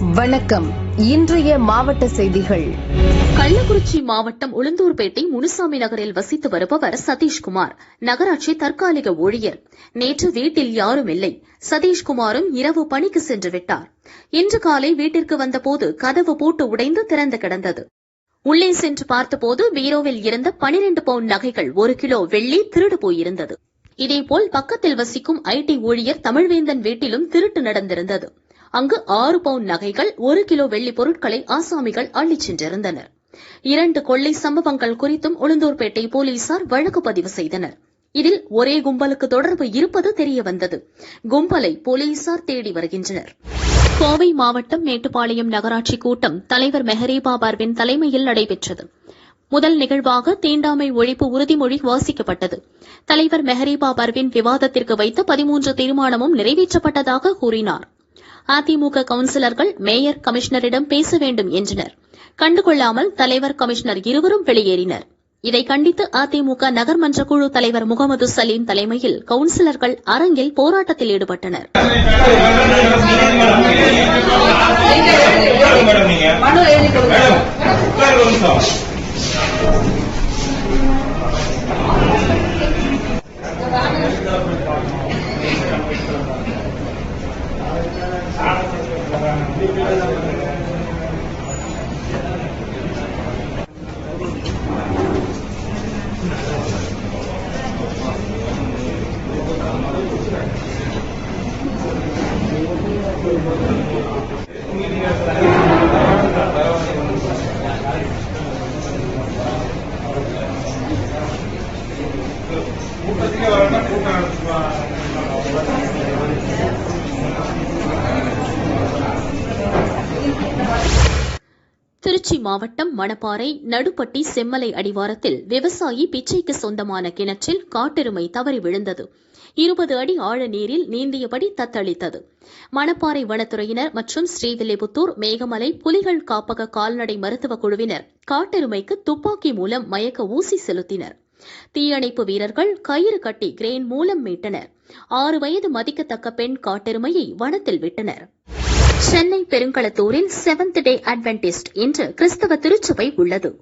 வணக்கம். இன்றைய மாவட்ட செய்திகள். கள்ளக்குறிச்சி மாவட்டம் உளுந்தூர்பேட்டை முனுசாமி நகரில் வசித்து வருபவர் சதீஷ்குமார் நகராட்சி தற்காலிக ஊழியர். நேற்று வீட்டில் யாரும் இல்லை. சதீஷ்குமாரும் இரவு பணிக்கு சென்று விட்டார். இன்று காலை வீட்டிற்கு வந்தபோது கதவு பூட்டு உடைந்து திறந்து கிடந்தது. உள்ளே சென்று பார்த்தபோது பீரோவில் இருந்த 12 பவுண்ட் நகைகள் ஒரு கிலோ வெள்ளி திருடு போயிருந்தது. இதேபோல் பக்கத்தில் வசிக்கும் ஐடி ஊழியர் தமிழ்வேந்தன் வீட்டிலும் திருட்டு நடந்திருந்தது. அங்கு ஆறு பவுண்ட் நகைகள் ஒரு கிலோ வெள்ளி பொருட்களை ஆசாமிகள் அள்ளிச் சென்றிருந்தனர். இரண்டு கொள்ளை சம்பவங்கள் குறித்தும் உளுந்தூர்பேட்டை போலீசார் வழக்கு பதிவு செய்தனர். இதில் ஒரே கும்பலுக்கு தொடர்பு இருப்பது தெரியவந்தது. கும்பலை போலீசார் தேடி வருகின்றனர். கோவை மாவட்டம் மேட்டுப்பாளையம் நகராட்சி கூட்டம் தலைவர் மெஹரீபா பர்வின் தலைமையில் நடைபெற்றது. முதல் நிகழ்வாக தீண்டாமை ஒழிப்பு உறுதிமொழி வாசிக்கப்பட்டது. தலைவர் மெஹரீபா பர்வின் விவாதத்திற்கு வைத்த பதிமூன்று தீர்மானமும் நிறைவேற்றப்பட்டதாக கூறினாா் அதிமுக கவுன்சிலர்கள் மேயர் கமிஷனரிடம் பேச வேண்டும் என்றனர். கண்டுகொள்ளாமல் தலைவர் கமிஷனர் இருவரும் வெளியேறினர். இதை கண்டித்து அதிமுக நகர்மன்ற குழு தலைவர் முகமது சலீம் தலைமையில் கவுன்சிலர்கள் அரங்கில் போராட்டத்தில் ஈடுபட்டனர். Thank you. மணப்பாறை நடுப்பட்டி செம்மலை அடிவாரத்தில் விவசாயி பிச்சைக்கு சொந்தமான கிணற்றில் காட்டெருமை தவறி விழுந்தது. இருபது அடி ஆழ நீரில் நீந்தியபடி தத்தளித்தது. மணப்பாறை வனத்துறையினர் மற்றும் ஸ்ரீவில்லிபுத்தூர் மேகமலை புலிகள் காப்பக கால்நடை மருத்துவக் குழுவினர் காட்டெருமைக்கு துப்பாக்கி மூலம் மயக்க ஊசி செலுத்தினர். தீயணைப்பு வீரர்கள் கயிறு கட்டி கிரேன் மூலம் மீட்டனர். ஆறு வயது மதிக்கத்தக்க பெண் காட்டெருமையை வனத்தில் விட்டனர். சென்னை பெருங்களத்தூரில் செவன்த் டே அட்வென்டிஸ்ட் என்று கிறிஸ்தவ திருச்சபை உள்ளது.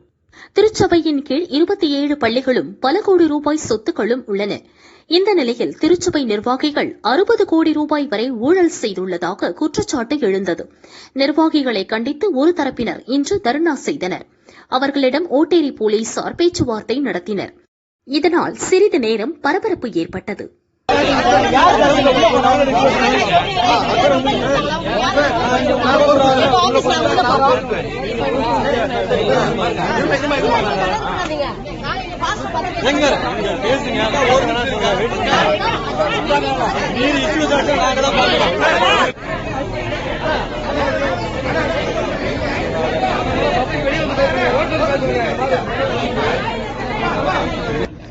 திருச்சபையின் கீழ் இருபத்தி ஏழு பள்ளிகளும் பல கோடி ரூபாய் சொத்துக்களும் உள்ளன. இந்த நிலையில் திருச்சபை நிர்வாகிகள் அறுபது கோடி ரூபாய் வரை ஊழல் செய்துள்ளதாக குற்றச்சாட்டு எழுந்தது. நிர்வாகிகளை கண்டித்து ஒரு தரப்பினர் இன்று தர்ணா செய்தனர். அவர்களிடம் ஓட்டேரி போலீசார் பேச்சுவார்த்தை நடத்தினர். இதனால் சிறிது நேரம் பரபரப்பு ஏற்பட்டது. எங்க பேசுங்க வெளியே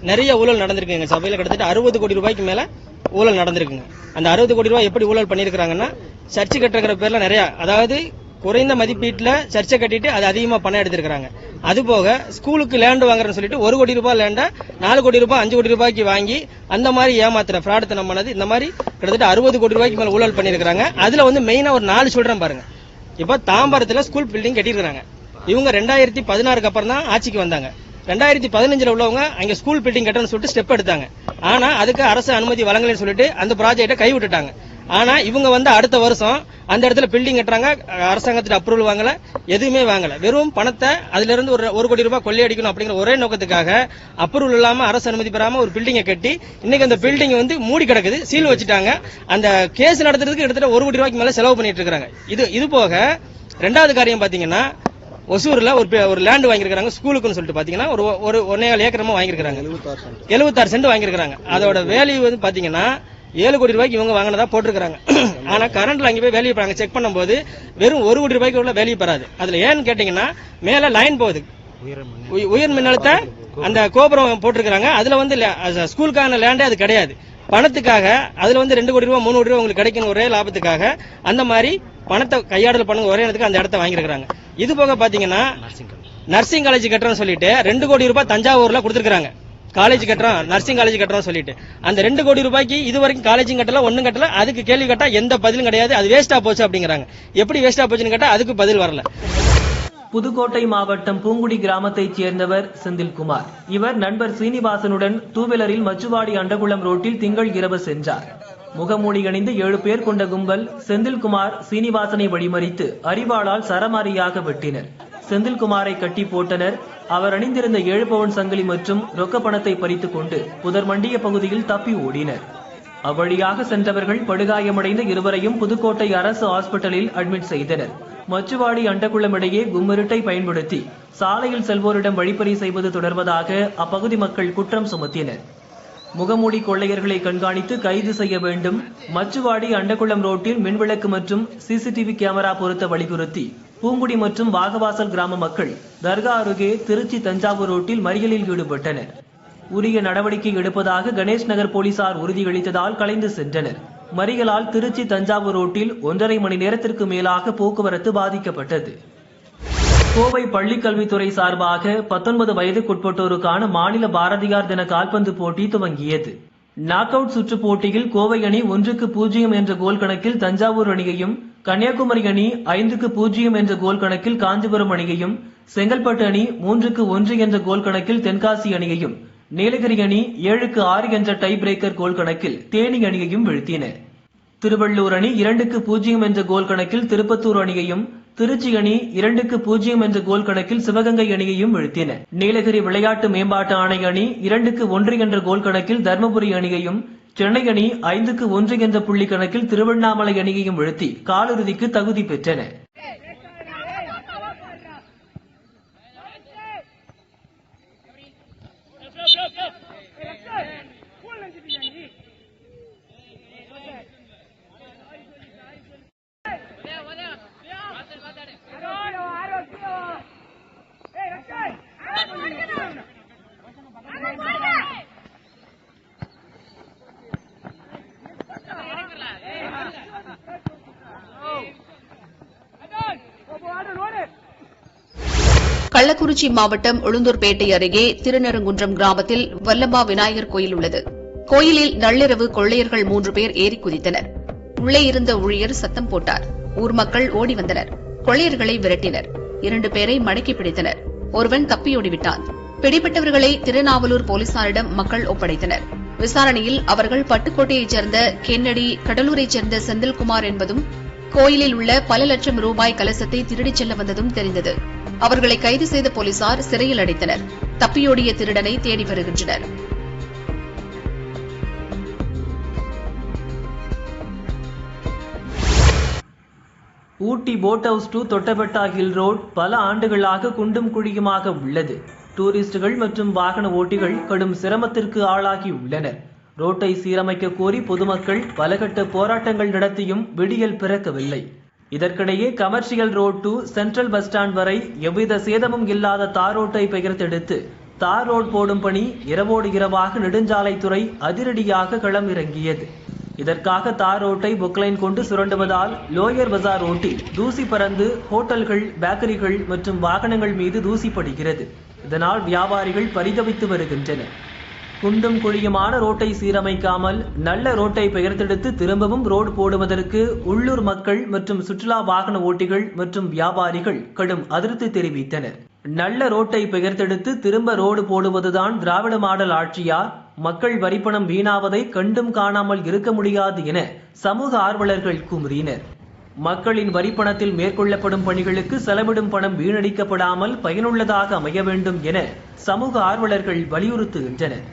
நிறைய ஊழல் நடந்திருக்கு எங்கள் சபையில் கிட்டத்தட்ட அறுபது கோடி ரூபாய்க்கு மேலே ஊழல் நடந்திருக்குங்க. அந்த அறுபது கோடி ரூபாய் எப்படி ஊழல் பண்ணியிருக்கிறாங்கன்னா சர்ச்சை கட்டுற பேரில் நிறையா அதாவது குறைந்த மதிப்பீட்டில் சர்ச்சை கட்டிட்டு அது அதிகமாக பணம் எடுத்திருக்கிறாங்க. அது போக ஸ்கூலுக்கு லேண்டு வாங்குறேன்னு சொல்லிட்டு ஒரு கோடி ரூபாய் லேண்டை நாலு கோடி ரூபாய் அஞ்சு கோடி ரூபாய்க்கு வாங்கி அந்த மாதிரி ஏமாத்துற ஃப்ராடுத்தனம் பண்ணது இந்த மாதிரி கிட்டத்தட்ட அறுபது கோடி ரூபாய்க்கு மேலே ஊழல் பண்ணியிருக்கிறாங்க. அதில் வந்து மெயினாக ஒரு நாலு சொல்கிறேன் பாருங்க. இப்போ தாம்பரத்தில் ஸ்கூல் பில்டிங் கட்டியிருக்கிறாங்க. இவங்க ரெண்டாயிரத்தி பதினாறுக்கு அப்புறம் தான் ஆட்சிக்கு வந்தாங்க. ரெண்டாயிரத்தி பதினஞ்சில் உள்ளவங்க அங்கே ஸ்கூல் பில்டிங் கட்டணும்னு சொல்லிட்டு ஸ்டெப் எடுத்தாங்க. ஆனால் அதுக்கு அரசு அனுமதி வழங்கலைன்னு சொல்லிட்டு அந்த ப்ராஜெக்ட்டை கைவிட்டுட்டாங்க. ஆனால் இவங்க வந்து அடுத்த வருஷம் அந்த இடத்துல பில்டிங் கட்டுறாங்க. அரசாங்கத்துல அப்ரூவல் வாங்கல எதுவுமே வாங்கல. வெறும் பணத்தை அதுல இருந்து ஒரு ஒரு கோடி ரூபாய் கொள்ளையடிக்கணும் அப்படிங்கிற ஒரே நோக்கத்துக்காக அப்ரூவல் இல்லாம அரசு அனுமதி பெறாம ஒரு பில்டிங்கை கட்டி இன்னைக்கு அந்த பில்டிங் வந்து மூடி கிடக்குது சீல் வச்சுட்டாங்க. அந்த கேஸ் நடத்துறதுக்கு கிட்டத்தட்ட ஒரு கோடி ரூபாய்க்கு மேல செலவு பண்ணிட்டு இருக்காங்க இது இது போக ரெண்டாவது காரியம் பாத்தீங்கன்னா ஒசூர்ல ஒரு ஒரு லேண்ட் வாங்கியிருக்காங்க ஸ்கூலுக்குன்னு சொல்லிட்டு பாத்தீங்கன்னா ஒரு ஒரு ஒன்னே கால் ஏக்கரமா வாங்கியிருக்காங்க எழுபத்தாறு சென்ட் வாங்கியிருக்காங்க அதோட வேல்யூ வந்து பாத்தீங்கன்னா ஏழு கோடி ரூபாய்க்கு இவங்க வாங்கினதா போட்டிருக்காங்க ஆனா கரண்ட்ல அங்க போய் வேல்யூ போறாங்க செக் பண்ணும்போது வெறும் ஒரு கோடி ரூபாய்க்கு உள்ள வேல்யூ பெறாது. அதுல ஏன்னு கேட்டீங்கன்னா மேல லைன் போகுது. உய- உயர் மின்னழுத்த அந்த கோபுரம். போட்டிருக்காங்க அதுல வந்து ஸ்கூலுக்கான லேண்டே அது கிடையாது. பணத்துக்காக அதுல வந்து ரெண்டு கோடி ரூபாய் மூணு கோடி ரூபாய் உங்களுக்கு கிடைக்கணும் ஒரே லாபத்துக்காக அந்த மாதிரி பணத்தை கையாடல் பண்ணுங்க ஒரே இடத்துக்கு அந்த இடத்த வாங்கியிருக்காங்க இது போக பாத்தீங்கன்னா நர்சிங் காலேஜ் கட்டுறேன்னு சொல்லிட்டு ரெண்டு கோடி ரூபாய் தஞ்சாவூர்ல கொடுத்துருக்காங்க காலேஜ் கட்டுறோம் நர்சிங் காலேஜ் கட்டுறோம் சொல்லிட்டு. அந்த ரெண்டு கோடி ரூபாய்க்கு இது வரைக்கும் காலேஜும் கட்டல ஒண்ணும் கட்டல. அதுக்கு கேள்வி கேட்டா எந்த பதிலும் கிடையாது. அது வேஸ்டா போச்சு அப்படிங்கிறாங்க. எப்படி வேஸ்டா போச்சுன்னு கேட்டா அதுக்கு பதில் வரல. புதுக்கோட்டை மாவட்டம் பூங்குடி கிராமத்தைச் சேர்ந்தவர் செந்தில்குமார். இவர் நண்பர் சீனிவாசனுடன் டூவீலரில் மச்சுவாடி அண்டகுளம் ரோட்டில் திங்கள் இரவு சென்றார். முகமூடி அணிந்து ஏழு பேர் கொண்ட கும்பல் செந்தில்குமார் சீனிவாசனை வழிமறித்து அரிவாளால் சரமாரியாக வெட்டினர். செந்தில்குமாரை கட்டி போட்டனர். அவர் அணிந்திருந்த ஏழு பவுன் சங்கிலி மற்றும் ரொக்க பணத்தை பறித்துக் கொண்டு புதர் மண்டிய பகுதியில் தப்பி ஓடினர். அவ்வழியாக சென்றவர்கள் படுகாயமடைந்த இருவரையும் புதுக்கோட்டை அரசு ஹாஸ்பிட்டலில் அட்மிட் செய்தனர். மச்சுவாடி அண்டகுளம் இடையே கும்மிருட்டை பயன்படுத்தி சாலையில் செல்வோரிடம் வழிப்பறி செய்வது தொடர்வதாக அப்பகுதி மக்கள் குற்றம் சுமத்தினர். முகமூடி கொள்ளையர்களை கண்காணித்து கைது செய்ய வேண்டும். மச்சுவாடி அண்டகுளம் ரோட்டில் மின்விளக்கு மற்றும் சிசிடிவி கேமரா பொருத்த வலியுறுத்தி பூங்குடி மற்றும் வாகவாசல் கிராம மக்கள் தர்கா அருகே திருச்சி தஞ்சாவூர் ரோட்டில் மறியலில் ஈடுபட்டனர். உரிய நடவடிக்கை எடுப்பதாக கணேஷ் நகர் போலீசார் உறுதியளித்ததால் கலைந்து சென்றனர். மறியலால் திருச்சி தஞ்சாவூர் ரோட்டில் ஒன்றரை மணி நேரத்திற்கு மேலாக போக்குவரத்து பாதிக்கப்பட்டது. கோவை பள்ளிக்கல்வித்துறை சார்பாக பத்தொன்பது வயதுக்குட்பட்டோருக்கான மாநில பாரதியார் தின கால்பந்து போட்டி துவங்கியது. நாக் அவுட் சுற்று போட்டியில் கோவை அணி ஒன்றுக்கு பூஜ்ஜியம் என்ற கோல் கணக்கில் தஞ்சாவூர் அணியையும் கன்னியாகுமரி அணி ஐந்துக்கு பூஜ்ஜியம் என்ற கோல் கணக்கில் காஞ்சிபுரம் அணியையும் செங்கல்பட்டு அணி மூன்றுக்கு ஒன்று என்ற கோல் கணக்கில் தென்காசி அணியையும் நீலகிரி அணி ஏழுக்கு ஆறு என்ற டை பிரேக்கர் கோல் கணக்கில் தேனி அணியையும் வீழ்த்தின. திருவள்ளூர் அணி இரண்டுக்கு பூஜ்ஜியம் என்ற கோல் கணக்கில் திருப்பத்தூர் அணியையும் திருச்சி அணி இரண்டுக்கு பூஜ்ஜியம் என்ற கோல் கணக்கில் சிவகங்கை அணியையும் வீழ்த்தின. நீலகிரி விளையாட்டு மேம்பாட்டு ஆணைய அணி இரண்டுக்கு ஒன்று என்ற கோல் கணக்கில் தர்மபுரி அணியையும் சென்னை அணி ஐந்துக்கு ஒன்று என்ற புள்ளி கணக்கில் திருவண்ணாமலை அணியையும் வீழ்த்தி காலிறுதிக்கு தகுதி பெற்றன. கள்ளக்குறிச்சி மாவட்டம் உளுந்தூர்பேட்டை அருகே திருநெருங்குன்றம் கிராமத்தில் வல்லபா விநாயகர் கோயில் உள்ளது. கோயிலில் நள்ளிரவு கொள்ளையர்கள் மூன்று பேர் ஏறி குதித்தனர். உள்ளே இருந்த ஊழியர் சத்தம் போட்டார். ஊர் மக்கள் ஓடி வந்தனர். கொள்ளையர்களை விரட்டினர். இரண்டு பேரை மடக்கி பிடித்தனர். ஒருவன் தப்பியோடிவிட்டான் பிடிபட்டவர்களை திருநாவலூர் போலீசாரிடம் மக்கள் ஒப்படைத்தனர். விசாரணையில் அவர்கள் பட்டுக்கோட்டையைச் சேர்ந்த கென்னடி கடலூரைச் சேர்ந்த செந்தில்குமார் என்பதும் கோயிலில் உள்ள பல லட்சம் ரூபாய் கலசத்தை திருடிச் செல்ல வந்ததும் தெரிந்தது. அவர்களை கைது செய்த போலீசார் சிறையில் அடைத்தனர். தப்பியோடிய திருடனை தேடி வருகின்றனர். Ooty boat house to Doddabetta hill road பல ஆண்டுகளாக குண்டும் குழியுமாக உள்ளது. டூரிஸ்டுகள் மற்றும் வாகன ஓட்டிகள் கடும் சிரமத்திற்கு ஆளாகி உள்ளனர். ரோட்டை சீரமைக்க கோரி பொதுமக்கள் பலகட்ட போராட்டங்கள் நடத்தியும் விடியல் பிறக்கவில்லை. இதற்கிடையே commercial road to central bus stand வரை எவ்வித சேதமும் இல்லாத தார் ரோட்டை பெயர்த்தெடுத்து தார் ரோட் போடும் பணி இரவோடு இரவாக நெடுஞ்சாலைத்துறை அதிரடியாக களம் இறங்கியது இதற்காக தார் ரோட்டை புக்லைன் கொண்டு சுரண்டுவதால் லோயர் பஜார் ரோட்டில் தூசி பறந்து ஹோட்டல்கள் பேக்கரிகள் மற்றும் வாகனங்கள் மீது தூசி படுகிறது. இதனால் வியாபாரிகள் பரிதவித்து வருகின்றனர். குண்டும் குழியுமான ரோட்டை சீரமைக்காமல் நல்ல ரோட்டை பெயர்த்தெடுத்து திரும்பவும் ரோடு போடுவதற்கு உள்ளூர் மக்கள் மற்றும் சுற்றுலா வாகன ஓட்டிகள் மற்றும் வியாபாரிகள் கடும் அதிருப்தி தெரிவித்தனர். நல்ல ரோட்டை பெயர்த்தெடுத்து திரும்ப ரோடு போடுவதுதான் திராவிட மாடல் ஆட்சியார் மக்கள் வரிப்பணம் வீணாவதை கண்டும் காணாமல் இருக்க முடியாது என சமூக ஆர்வலர்கள் கூறினர் மக்களின் வரிப்பணத்தில் மேற்கொள்ளப்படும் பணிகளுக்கு செலவிடும் பணம் வீணடிக்கப்படாமல் பயனுள்ளதாக அமைய வேண்டும் என சமூக ஆர்வலர்கள் வலியுறுத்துகின்றனர்.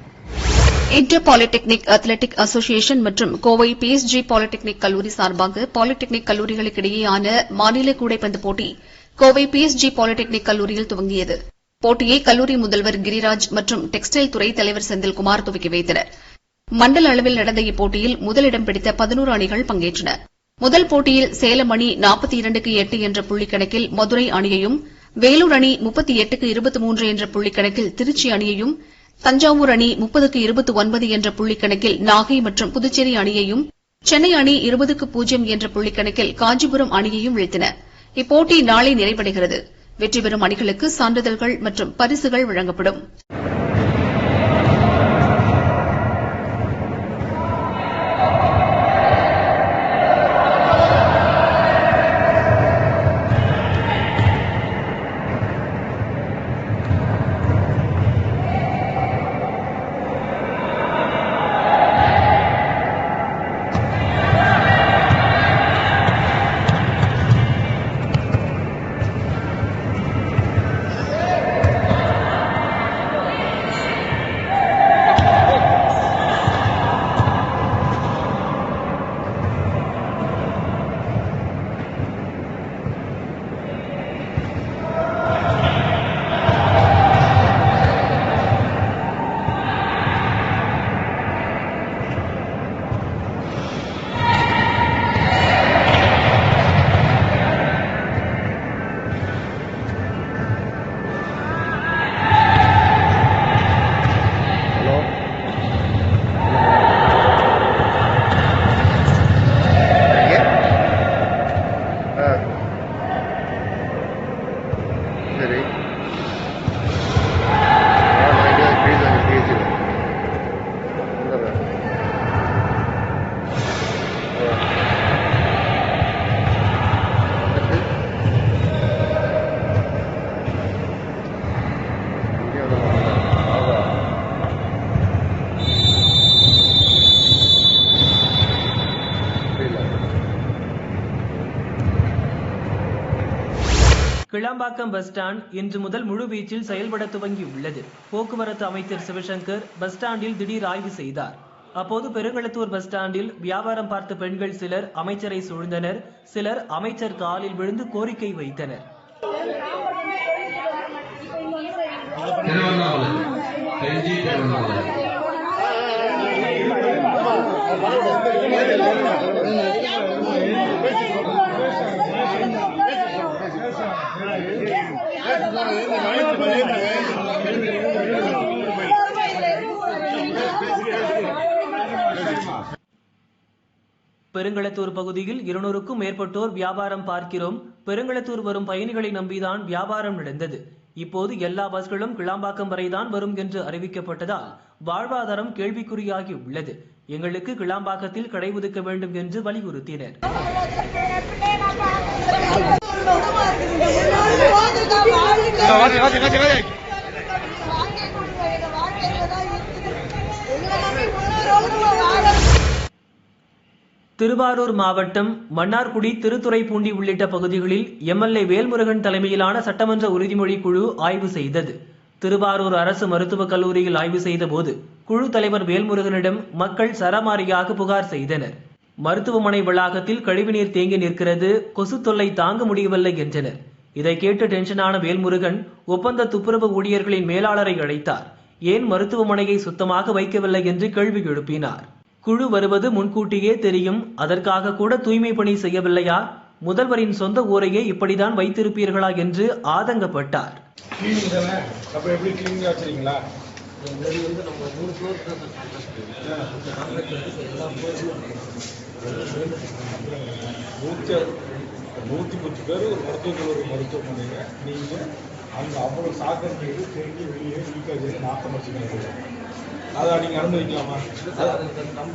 இந்திய பாலிடெக்னிக் அத்லெட்டிக் அசோசியேஷன் மற்றும் கோவை பிஎஸ்ஜி பாலிடெக்னிக் கல்லூரி சார்பாக பாலிடெக்னிக் கல்லூரிகளுக்கிடையேயான மாநில கூடைப்பந்து போட்டி கோவை பிஎஸ்ஜி பாலிடெக்னிக் கல்லூரியில் துவங்கியது. போட்டியை கல்லூரி முதல்வர் கிரிராஜ் மற்றும் டெக்ஸ்டைல் துறை தலைவர் செந்தில்குமார் துவக்கி வைத்தனர். மண்டல அளவில் நடந்த இப்போட்டியில் முதலிடம் பிடித்த பதினோரு அணிகள் பங்கேற்றன. முதல் போட்டியில் சேலம் அணி நாற்பத்தி இரண்டுக்கு எட்டு என்ற புள்ளிக்கணக்கில் மதுரை அணியையும் வேலூர் அணி முப்பத்தி எட்டுக்கு இருபத்தி மூன்று என்ற புள்ளிக்கணக்கில் திருச்சி அணியையும் தஞ்சாவூர் அணி முப்பதுக்கு இருபத்தி ஒன்பது என்ற புள்ளிக்கணக்கில் நாகை மற்றும் புதுச்சேரி அணியையும் சென்னை அணி இருபதுக்கு பூஜ்ஜியம் என்ற புள்ளிக்கணக்கில் காஞ்சிபுரம் அணியையும் வீழ்த்தின. இப்போட்டி நாளை நிறைவடைகிறது. வெற்றி பெறும் அணிகளுக்கு சான்றிதழ்கள் மற்றும் பரிசுகள் வழங்கப்படும். கிளாம்பாக்கம் பஸ் ஸ்டாண்ட் இன்று முதல் முழுவீச்சில் செயல்பட துவங்கியுள்ளது. போக்குவரத்து அமைச்சர் சிவசங்கர் பஸ் ஸ்டாண்டில் திடீர் ஆய்வு செய்தார். அப்போது பெருங்களத்தூர் பஸ் ஸ்டாண்டில் வியாபாரம் பார்த்த பெண்கள் சிலர் அமைச்சரை சூழ்ந்தனர். சிலர் அமைச்சர் காலில் விழுந்து கோரிக்கை வைத்தனர். திருவண்ணாமலை செஞ்சி திருவண்ணாமலை பெருங்களத்தூர் பகுதியில் இருநூறுக்கும் மேற்பட்டோர் வியாபாரம் பார்க்கிறோம். பெருங்களத்தூர் வரும் பயணிகளை நம்பிதான் வியாபாரம் நடந்தது. இப்போது எல்லா பஸ்களும் கிளாம்பாக்கம் வரைதான் வரும் என்று அறிவிக்கப்பட்டதால் வாழ்வாதாரம் கேள்விக்குறியாகி உள்ளது. எங்களுக்கு கிளாம்பாக்கத்தில் கடை ஒதுக்க வேண்டும் என்று வலியுறுத்தினர். திருவாரூர் மாவட்டம் மன்னார்குடி திருத்துறைப்பூண்டி உள்ளிட்ட பகுதிகளில் எம்எல்ஏ வேல்முருகன் தலைமையிலான சட்டமன்ற உறுதிமொழி குழு ஆய்வு செய்தது. திருவாரூர் அரசு மருத்துவக் கல்லூரியில் ஆய்வு செய்தபோது குழு தலைவர் வேல்முருகனிடம் மக்கள் சரமாரியாக புகார் செய்தனர். மருத்துவமனை வளாகத்தில் கழிவுநீர் தேங்கி நிற்கிறது கொசு தொல்லை தாங்க முடியவில்லை என்றனர். இதை கேட்டு டென்ஷனான வேல்முருகன் ஒப்பந்த துப்புரவு ஊழியர்களின் மேலாளரை அழைத்தார். ஏன் மருத்துவமனையை சுத்தமாக வைக்கவில்லை என்று கேள்வி எழுப்பினார். குழு வருவது முன்கூட்டியே தெரியும். அதற்காக கூட தூய்மை பணி செய்யவில்லையா? முதல்வரின் சொந்த ஊரையே இப்படிதான் வைத்திருப்பீர்களா என்று ஆதங்கப்பட்டார். நூற்றி பத்து பேர் ஒரு மருத்துவக் கல்லூரி மருத்துவமனையில் நீங்கள் அங்கே அவ்வளோ நீர் தேங்கி வெளியே லீக்காக நாட்டம் வச்சுக்கணும் அதை நீங்கள் அனுமதிக்கலாமா?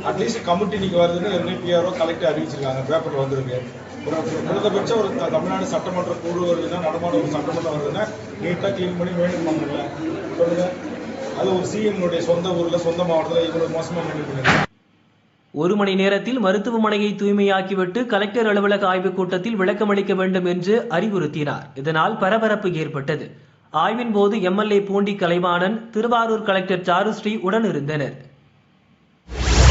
அட்லீஸ்ட் கமிட்டி நீங்கள் வருதுன்னு என்ஐபிஆரோ கலெக்டர் அறிவிச்சிருக்காங்க. பேப்பரில் வந்திருக்கு. ஒரு குறைந்தபட்சம் ஒரு தமிழ்நாடு சட்டமன்ற கூடு வருதுன்னா நடமாட ஒரு சட்டமன்றம் வருதுன்னா நீட்டாக க்ளீன் பண்ணி மெயின்டைன் பண்ணல சொல்லுங்க. அது ஒரு சிஎம்னுடைய சொந்த ஊரில் சொந்த மாவட்டத்தில் இவ்வளோ மோசமாக மெயின்டைன் பண்ணிருக்காங்க. ஒரு மணி நேரத்தில் மருத்துவமனையை தூய்மையாக்கிவிட்டு கலெக்டர் அலுவலக ஆய்வுக் கூட்டத்தில் விளக்கமளிக்க வேண்டும் என்று அறிவுறுத்தினார். இதனால் பரபரப்பு ஏற்பட்டது. ஆய்வின் போது எம்எல்ஏ பூண்டி கலைவாணன் திருவாரூர் கலெக்டர் சாருஸ்ரீ உடன் இருந்தனர்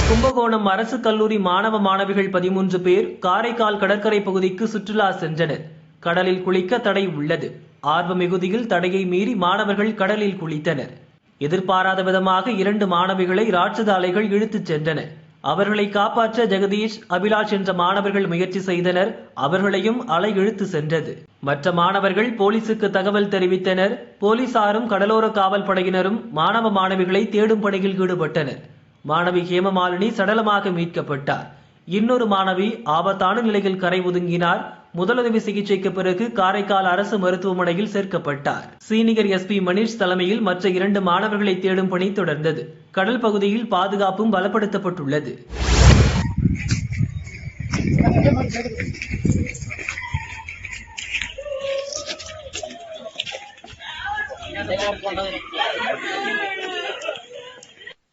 கும்பகோணம் அரசு கல்லூரி மாணவ மாணவிகள் பதிமூன்று பேர் காரைக்கால் கடற்கரை பகுதிக்கு சுற்றுலா சென்றனர். கடலில் குளிக்க தடை உள்ளது. ஆர்வ மிகுதியில் தடையை மீறி மாணவர்கள் கடலில் குளித்தனர். எதிர்பாராத விதமாக இரண்டு மாணவிகளை ராட்சத அலைகள் இழுத்துச் சென்றன. அவர்களை காப்பாற்ற ஜெகதீஷ் அபிலாஷ் என்ற மாணவர்கள் முயற்சி செய்தனர். அவர்களையும் அலை இழுத்து சென்றது. மற்ற மாணவர்கள் போலீசுக்கு தகவல் தெரிவித்தனர். போலீசாரும் கடலோர காவல் படையினரும் மாணவ மாணவிகளை தேடும் பணியில் ஈடுபட்டனர். மாணவி ஹேமமாலினி சடலமாக மீட்கப்பட்டார். இன்னொரு மாணவி ஆபத்தான நிலையில் கரை ஒதுங்கினார். முதலுதவி சிகிச்சைக்கு பிறகு காரைக்கால் அரசு மருத்துவமனையில் சேர்க்கப்பட்டார். சீனியர் எஸ்பி மணிஷ் தலைமையில் மற்ற இரண்டு மாணவர்களை தேடும் பணி தொடர்ந்தது. கடல் பகுதியில் பாதுகாப்பும் பலப்படுத்தப்பட்டுள்ளது.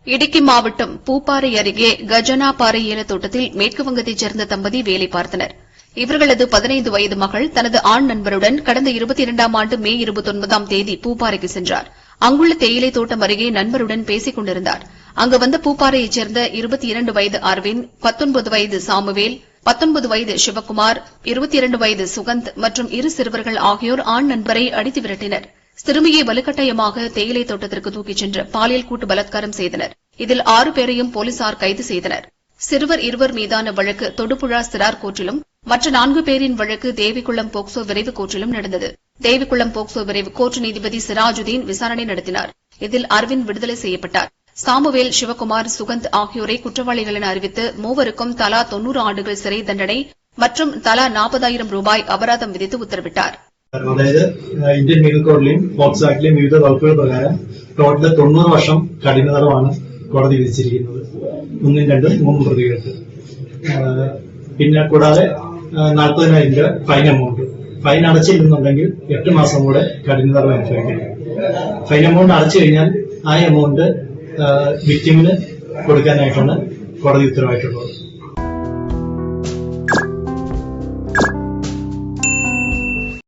இடுக்கி மாவட்டம் பூப்பாறை அருகே கஜனா பாறை இன தோட்டத்தில் மேற்கு மேற்குவங்கத்தைச் சேர்ந்த தம்பதி வேலை பார்த்தனர். இவர்களது பதினைந்து வயது மகள் தனது ஆண் நண்பருடன் கடந்த இருபத்தி இரண்டாம் ஆண்டு மே இருபத்தொன்பதாம் தேதி பூப்பாறைக்கு சென்றார். அங்குள்ள தேயிலை தோட்டம் அருகே நண்பருடன் பேசிக் கொண்டிருந்தார். அங்கு வந்த பூப்பாறையைச் சேர்ந்த இருபத்தி இரண்டு வயது அரவிந்த் பத்தொன்பது வயது சாமுவேல் பத்தொன்பது வயது சிவக்குமார் இருபத்தி இரண்டு வயது சுகந்த் மற்றும் இரு சிறுவர்கள் ஆகியோர் ஆண் நண்பரை அடித்து விரட்டினர். சிறுமியை வலுக்கட்டாயமாக தேயிலை தோட்டத்திற்கு தூக்கிச் சென்று பாலியல் கூட்டு பலாத்காரம் செய்தனர். இதில் ஆறு பேரையும் போலீசார் கைது செய்தனர். சிறுவர் இருவர் மீதான வழக்கு தொடுபுழா சிறார் கோர்ட்டிலும் மற்ற நான்கு பேரின் வழக்கு தேவிக்குளம் போக்சோ விரைவு கோர்ட்டிலும் நடந்தது தேவிக்குளம் போக்சோ விரைவு கோர்ட் நீதிபதி சிராஜுதீன் விசாரணை நடத்தினார் இதில் அரவிந்த் விடுதலை செய்யப்பட்டார் சாமுவேல் சிவகுமார் சுகந்த் ஆகியோரை குற்றவாளிகள் என அறிவித்து மூவருக்கும் தலா தொன்னூறு ஆண்டுகள் சிறை தண்டனை மற்றும் தலா நாற்பதாயிரம் ரூபாய் அபராதம் விதித்து உத்தரவிட்டார் അതായത് ഏഹ്, ഇന്ത്യൻ പീനൽ കോഡിലെയും പോക്സോ ആക്ടിലെയും വിവിധ വകുപ്പുകൾ പ്രകാരം ടോട്ടൽ തൊണ്ണൂറ് വർഷം കഠിന തടവാണ് കോടതി വിധിച്ചിരിക്കുന്നത് ഒന്നും രണ്ടും മൂന്നും പ്രതികൾക്ക് ഏഹ്, പിന്നെ കൂടാതെ ഏഹ്, നാൽപ്പതിനായിരം രൂപ ഫൈൻ എമൗണ്ട് ഫൈൻ അടച്ചില്ലെന്നുണ്ടെങ്കിൽ എട്ട് മാസം കൂടെ കഠിന തടവ് അനുഭവിക്കണം ഫൈൻ എമൗണ്ട് അടച്ചു കഴിഞ്ഞാൽ ആ എമൗണ്ട് വിക്ടിമിന് കൊടുക്കാനായിട്ടാണ് കോടതി ഉത്തരവായിട്ടുള്ളത്.